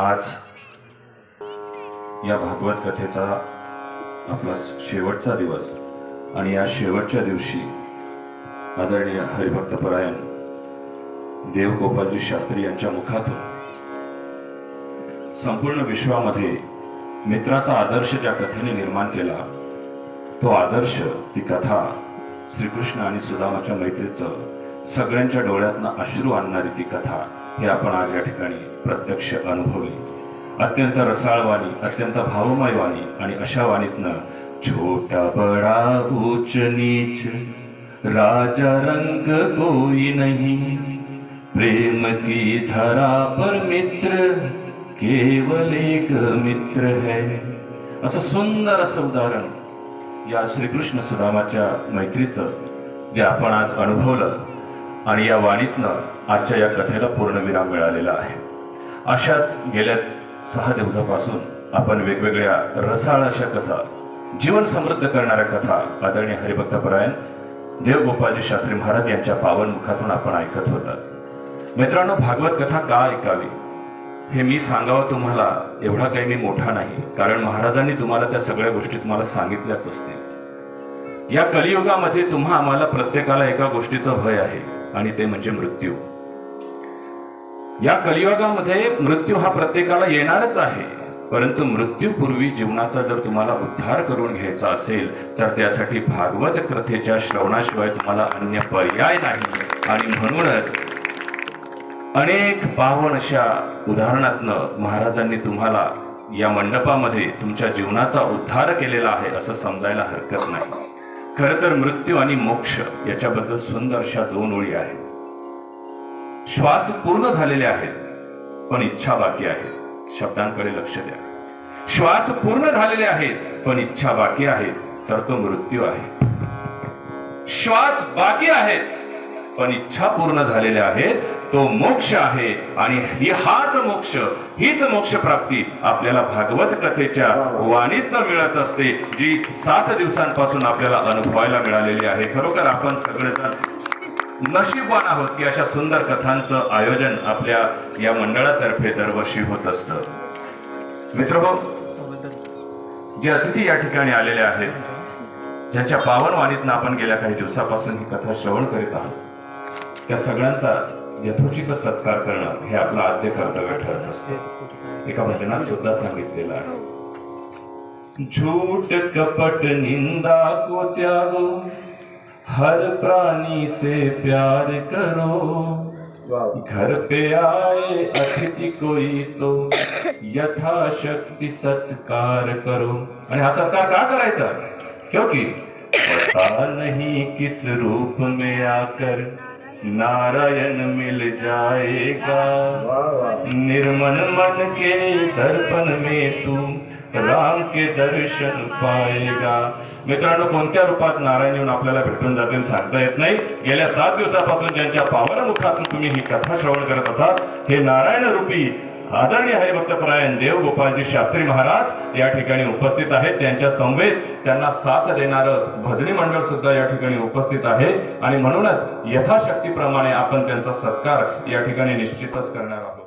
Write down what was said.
आज या भागवत कथेचा आपला शेवटचा दिवस आणि या शेवटच्या दिवशी आदरणीय हरिभक्तपरायण देव गोपालजी शास्त्री यांच्या मुखातून संपूर्ण विश्वामध्ये मित्राचा आदर्श ज्या कथेने निर्माण केला तो आदर्श ती कथा श्रीकृष्ण आणि सुदामाच्या मैत्रीचं सगळ्यांच्या डोळ्यातनं अश्रू आणणारी ती कथा हे आपण आज या ठिकाणी प्रत्यक्ष अनुभवली अत्यंत रसाळवाणी अत्यंत भावमय वाणी आणि अशा वाणीतनं छोटा बडा ऊच नीच राजा रंग कोई नहीं. प्रेम की धरा पर मित्र केवल एक मित्र है. असं सुंदर असं उदाहरण या श्रीकृष्ण सुदामाच्या मैत्रीचं जे आपण आज अनुभवलं आणि या वाणीतनं आजच्या या कथेला पूर्णविराम मिळालेला आहे. अशाच गेल्या सहा दिवसापासून आपण वेगवेगळ्या रसाळ अशा कथा जीवन समृद्ध करणाऱ्या कथा आदरणीय हरिभक्तपरायण देवगोपालजी शास्त्री महाराज यांच्या पावन मुखातून आपण ऐकत होतात मित्रांनो भागवत कथा का ऐकावी? हे मी सांगावं तुम्हाला एवढा काही मी मोठा नाही कारण महाराजांनी तुम्हाला त्या सगळ्या गोष्टी तुम्हाला सांगितल्याच असतील. या कलियुगामध्ये तुम्हा आम्हाला प्रत्येकाला एका गोष्टीचं भय आहे आणि ते म्हणजे मृत्यू. या कलियुगामध्ये मृत्यू हा प्रत्येकाला येणारच आहे. परंतु मृत्यूपूर्वी जीवनाचा जर तुम्हाला उद्धार करून घ्यायचा असेल तर त्यासाठी भागवत कथेच्या श्रवणाशिवाय तुम्हाला अन्य पर्याय नाही. आणि म्हणूनच अनेक पावन अशा उदाहरणातनं महाराजांनी तुम्हाला या मंडपामध्ये तुमच्या जीवनाचा उद्धार केलेला आहे असं समजायला हरकत नाही. खर तर मृत्यू आणि मोक्ष याच्याबद्दल सुंदर अशा दोन ओळी आहेत. श्वास पूर्ण झालेले आहेत पण इच्छा बाकी आहे. शब्दांकडे लक्ष द्या. श्वास पूर्ण झालेले आहेत पण इच्छा बाकी आहे तर तो मृत्यू आहे. श्वास बाकी आहे पण इच्छा पूर्ण झालेल्या आहेत तो मोक्ष आहे आणि ही हाच मोक्ष हीच मोक्ष प्राप्ती आपल्याला भागवत कथेच्या वाणीतनं मिळत असते जी सात दिवसांपासून आपल्याला अनुभवायला मिळालेली आहे. खरोखर आपण सगळेजण नशीबवान आहोत की अशा सुंदर कथांचं आयोजन आपल्या या मंडळातर्फे दरवर्षी होत असतं. मित्र जे अतिथी या ठिकाणी आलेले आहेत ज्यांच्या पावन वाणीतनं आपण गेल्या काही दिवसापासून ही कथा श्रवण करीत आहोत त्या सगळ्यांचा यथोचित सत्कार करणं हे आपलं आद्य कर्तव्य ठरत असते. एका भजनात सुद्धा सांगितलेलं आहे. झूठ कपट निंदा को त्यागो हर प्राणी से प्यार करो। घर पे आए अतिथि कोई तो यथाशक्ति सत्कार करो। आणि हा सत्कार का करायचा? क्योंकि पता नहीं किस रूप में आकर नारायण मिल जाएगा। निर्मल मन के दर्पण में तू राम के दर्शन पाएगा. मित्रांनो कोणत्या रूपात नारायण येऊन आपल्याला भेटून जातील सांगता येत नाही. गेल्या सात दिवसापासून ज्यांच्या पावन मुखातून तुम्ही ही कथा श्रवण करत असाल हे नारायण रूपी आदरणीय हरिभक्तपरायण देव गोपालजी शास्त्री महाराज या ठिकाणी उपस्थित आहेत. त्यांच्या संवेद त्यांना साथ देणारं भजनी मंडळ सुद्धा या ठिकाणी उपस्थित आहे. आणि म्हणूनच यथाशक्तीप्रमाणे आपण त्यांचा सत्कार या ठिकाणी निश्चितच करणार आहोत.